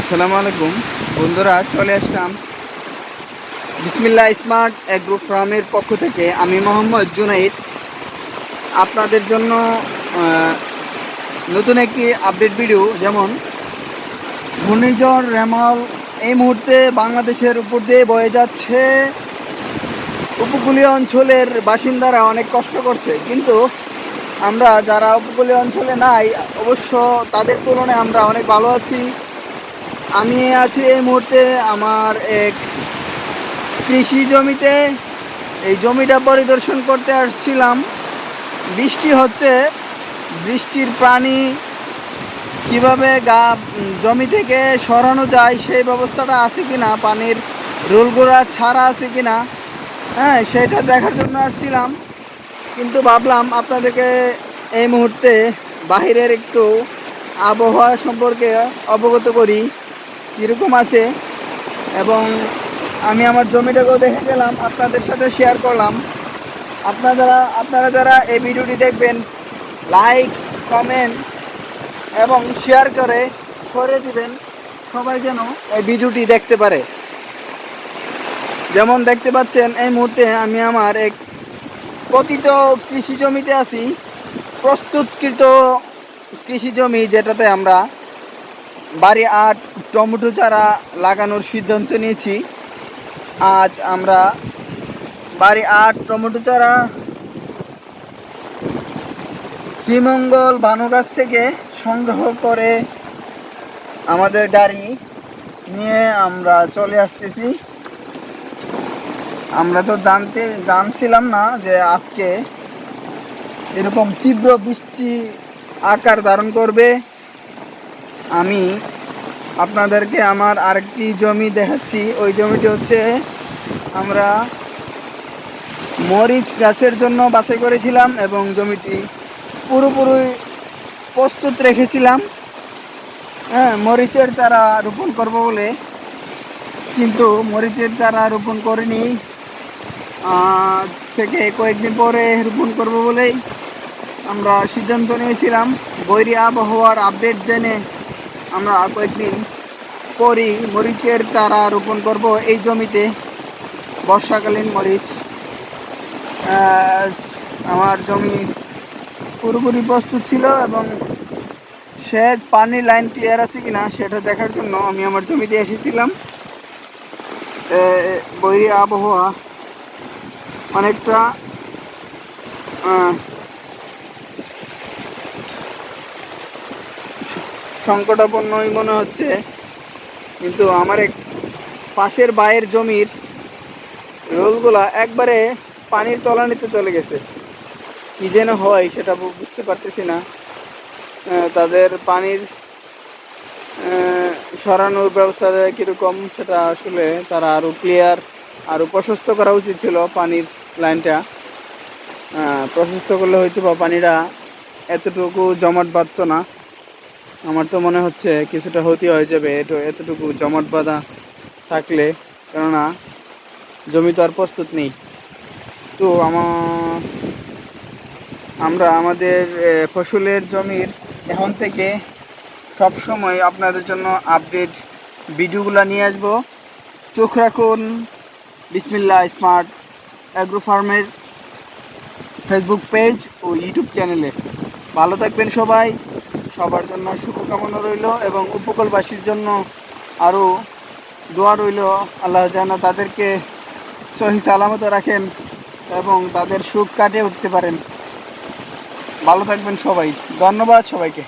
আসসালামু আলাইকুম। বন্ধুরা, চলে আসলাম বিসমিল্লা স্মার্ট অ্যাগ্রো ফার্মের পক্ষ থেকে। আমি মোহাম্মদ জুনাইদ। আপনাদের জন্য নতুন একটি আপডেট ভিডিও যেমন ঘূর্ণিঝড়, রেমাল, এই মুহূর্তে বাংলাদেশের উপর দিয়ে বয়ে যাচ্ছে উপকূলীয় অঞ্চলের বাসিন্দারা অনেক কষ্ট করছে। কিন্তু আমরা যারা উপকূলীয় অঞ্চলে নাই, অবশ্য তাদের তুলনায় আমরা অনেক ভালো আছি। আমি আছি এই মুহূর্তে আমার এক কৃষি জমিতে। এই জমিটা পরিদর্শন করতে আসছিলাম। বৃষ্টি হচ্ছে। বৃষ্টির পানি কীভাবে গা, জমি থেকে সরানো যায় সেই ব্যবস্থাটা আছে কি না পানির রোলগোড়া ছাড়া আছে কি না হ্যাঁ সেটা দেখার জন্য আসছিলাম। কিন্তু ভাবলাম আপনাদেরকে এই মুহূর্তে বাহিরের একটু আবহাওয়া সম্পর্কে অবগত করি। কীরকম আছে। এবং আমি আমার জমিটাকেও দেখে গেলাম, আপনাদের সাথে শেয়ার করলাম। আপনারা আপনারা যারা এই ভিডিওটি দেখবেন লাইক কমেন্ট এবং শেয়ার করে ছড়িয়ে দিবেন, সবাই যেন এই ভিডিওটি দেখতে পারে। যেমন দেখতে পাচ্ছেন, এই মুহূর্তে আমি আমার এক পতিত কৃষি জমিতে আছি। প্রস্তুতকৃত কৃষি জমি যেটাতে আমরা বাড়ি আট টমেটো চারা লাগানোর সিদ্ধান্ত নিয়েছি। আজ আমরা বাড়ি আট টমেটো চারা শ্রীমঙ্গল বানুগাছ থেকে সংগ্রহ করে আমাদের গাড়ি নিয়ে আমরা চলে আসতেছি। আমরা তো জানতে, জানছিলাম না যে আজকে এরকম তীব্র বৃষ্টি আকার ধারণ করবে। আমি আপনাদেরকে আমার আরেকটি জমি দেখাচ্ছি। ওই জমিটি হচ্ছে আমরা মরিচ গাছের জন্য বাছাই করেছিলাম এবং জমিটি পুরোপুরি প্রস্তুত রেখেছিলাম। হ্যাঁ মরিচের চারা রোপণ করব বলে। কিন্তু মরিচের চারা রোপণ করিনি। আজ থেকে কয়েকদিন পরে রোপণ করব বলেই আমরা সিদ্ধান্ত নিয়েছিলাম। বৈরী আবহাওয়ার আপডেট জেনে আমরা কয়েকদিন পরই মরিচের চারা রোপণ করব এই জমিতে। বর্ষাকালীন মরিচ। আমার জমি পুরোপুরি প্রস্তুত ছিল এবং সেচ পানি লাইন ক্লিয়ার আছে কি না সেটা দেখার জন্য আমি আমার জমিতে এসেছিলাম। বৈরী আবহাওয়া অনেকটা সংকটাপন্নই মনে হচ্ছে। কিন্তু আমার এক পাশের বায়ের জমির রোলগুলা একবারে পানির তলানিতে চলে গেছে। কী যেন হয় সেটা বুঝতে পারতেছি না। তাদের পানির সরানোর ব্যবস্থা কীরকম সেটা আসলে তারা আরও ক্লিয়ার আরও প্রশস্ত করা উচিত ছিল পানির লাইনটা। প্রশস্ত করলে হয়তো বা পানিটা এতটুকু জমাট বাঁধতো না। আমার তো মনে হচ্ছে কিছুটা হতে হয়ে যাবে, এটো, এতটুকু জমাট বাঁধা থাকলে। কেননা, জমি তো আর প্রস্তুত নেই। তো আমার আমরা আমাদের ফসলের জমির এখন থেকে সব সময় আপনাদের জন্য আপডেট ভিডিওগুলো নিয়ে আসব। চোখ রাখুন বিসমিল্লা স্মার্ট অ্যাগ্রো ফার্মের ফেসবুক পেজ ও ইউটিউব চ্যানেলে। ভালো থাকবেন সবাই। সবার জন্য শুভকামনা রইল এবং উপকূলবাসীর জন্য আরও দোয়া রইল। আল্লাহ যেন তাদেরকে সহি সালামত রাখেন এবং তাদের সুখ কাটিয়ে উঠতে পারেন। ভালো থাকবেন সবাই। ধন্যবাদ সবাইকে।